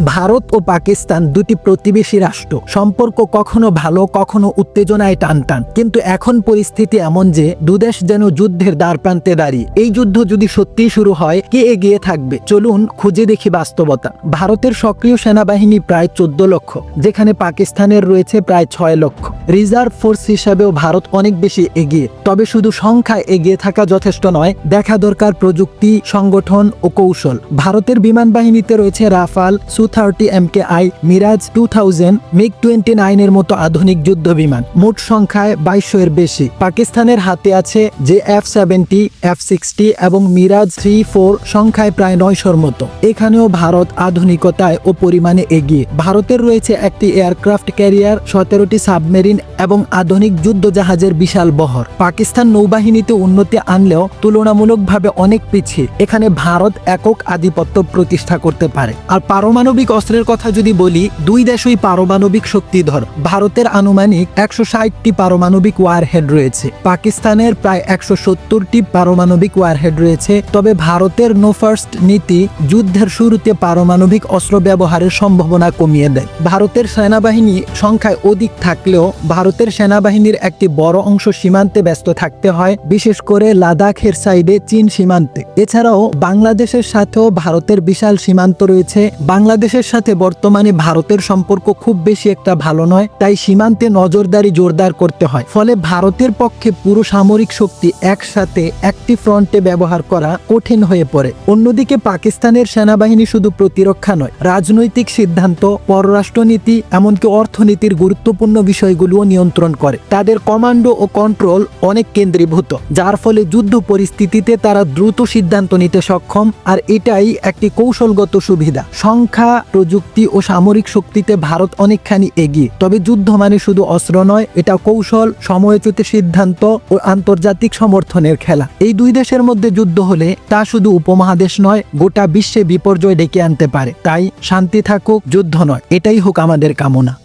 ভারত ও পাকিস্তান দুটি প্রতিবেশী রাষ্ট্র। সম্পর্ক কখনো ভালো, কখনো উত্তেজনায় টান টান কিন্তু এখন পরিস্থিতি এমন যে, দুদেশ যেন যুদ্ধের দ্বার প্রান্তে দাঁড়িয়ে। এই যুদ্ধ যদি সত্যিই শুরু হয়, কে এগিয়ে থাকবে? চলুন খুঁজে দেখি বাস্তবতা। ভারতের সক্রিয় সেনাবাহিনী প্রায় চোদ্দ লক্ষ, যেখানে পাকিস্তানের রয়েছে প্রায় ছয় লক্ষ। রিজার্ভ ফোর্স হিসাবেও ভারত অনেক বেশি এগিয়ে। তবে শুধু সংখ্যায় এগিয়ে থাকা যথেষ্ট নয়, দেখা দরকার প্রযুক্তি, সংগঠন ও কৌশল। ভারতের বিমান বাহিনীতে রয়েছে Rafale Su thirty M K I Mirage two thousand MiG twenty নাইনের মতো আধুনিক যুদ্ধ বিমান মোট সংখ্যায় বাইশশো এর বেশি। পাকিস্তানের হাতে আছে যে এফ সেভেন্টি এফ সিক্সটি এবং মিরাজ থ্রি ফোর সংখ্যায় প্রায় নয়শোর মতো। এখানেও ভারত আধুনিকতায় ও পরিমাণে এগিয়ে। ভারতের রয়েছে একটি এয়ারক্রাফট ক্যারিয়ার, সতেরোটি সাবমেরিন এবং আধুনিক যুদ্ধ জাহাজের বিশাল বহর। পাকিস্তান নৌবাহিনীতে উন্নতি আনলেও তুলনামূলকভাবে অনেক পিছিয়ে। এখানে ভারত একক আধিপত্য প্রতিষ্ঠা করতে পারে। আর পারমাণবিক অস্ত্রের কথা যদি বলি, দুই দেশই পারমাণবিক শক্তিধর। ভারতের আনুমানিক একশো ষাটটি পারমাণবিক ওয়ারহেড রয়েছে। পাকিস্তানের প্রায় একশো সত্তরটি পারমাণবিক ওয়ারহেড রয়েছে। তবে ভারতের নো ফার্স্ট নীতি যুদ্ধের শুরুতে পারমাণবিক অস্ত্র ব্যবহারের সম্ভাবনা কমিয়ে দেয়। ভারতের সেনাবাহিনী সংখ্যায় অধিক থাকলেও ভারতের সেনাবাহিনীর একটি বড় অংশ সীমান্তে ব্যস্ত থাকতে হয়, বিশেষ করে লাদাখের সাইডে চীন সীমান্তে। এছাড়াও বাংলাদেশের সাথেও ভারতের বিশাল সীমান্ত রয়েছে। বাংলাদেশের সাথে বর্তমানে ভারতের সম্পর্ক খুব বেশি একটা ভালো নয়, তাই সীমান্তে নজরদারি জোরদার করতে হয়। ফলে ভারতের পক্ষে পুরো সামরিক শক্তি একসাথে একটি ফ্রন্টে ব্যবহার করা কঠিন হয়ে পড়ে। অন্যদিকে পাকিস্তানের সেনাবাহিনী শুধু প্রতিরক্ষা নয়, রাজনৈতিক সিদ্ধান্ত, পররাষ্ট্রনীতি, এমনকি অর্থনীতির গুরুত্বপূর্ণ বিষয়গুলোও নিয়ন্ত্রণ করে। তাদের কমান্ডো ও কন্ট্রোল অনেক কেন্দ্রীভূত, যার ফলে যুদ্ধ পরিস্থিতিতে তারা দ্রুত সিদ্ধান্ত নিতে সক্ষম, আর এটাই একটি কৌশলগত সুবিধা। সংখ্যা প্রযুক্তি ও সামরিক শক্তিতে ভারত অনেকখানি এগিয়ে। তবে যুদ্ধ মানে শুধু অস্ত্র নয়, এটা কৌশল, সময়োচিত সিদ্ধান্ত ও আন্তর্জাতিক সমর্থনের খেলা। এই দুই দেশের মধ্যে যুদ্ধ হলে তা শুধু উপমহাদেশ নয়, গোটা বিশ্বে বিপর্যয় ডেকে আনতে পারে। তাই শান্তি থাকুক, যুদ্ধ নয়, এটাই হোক আমাদের কামনা।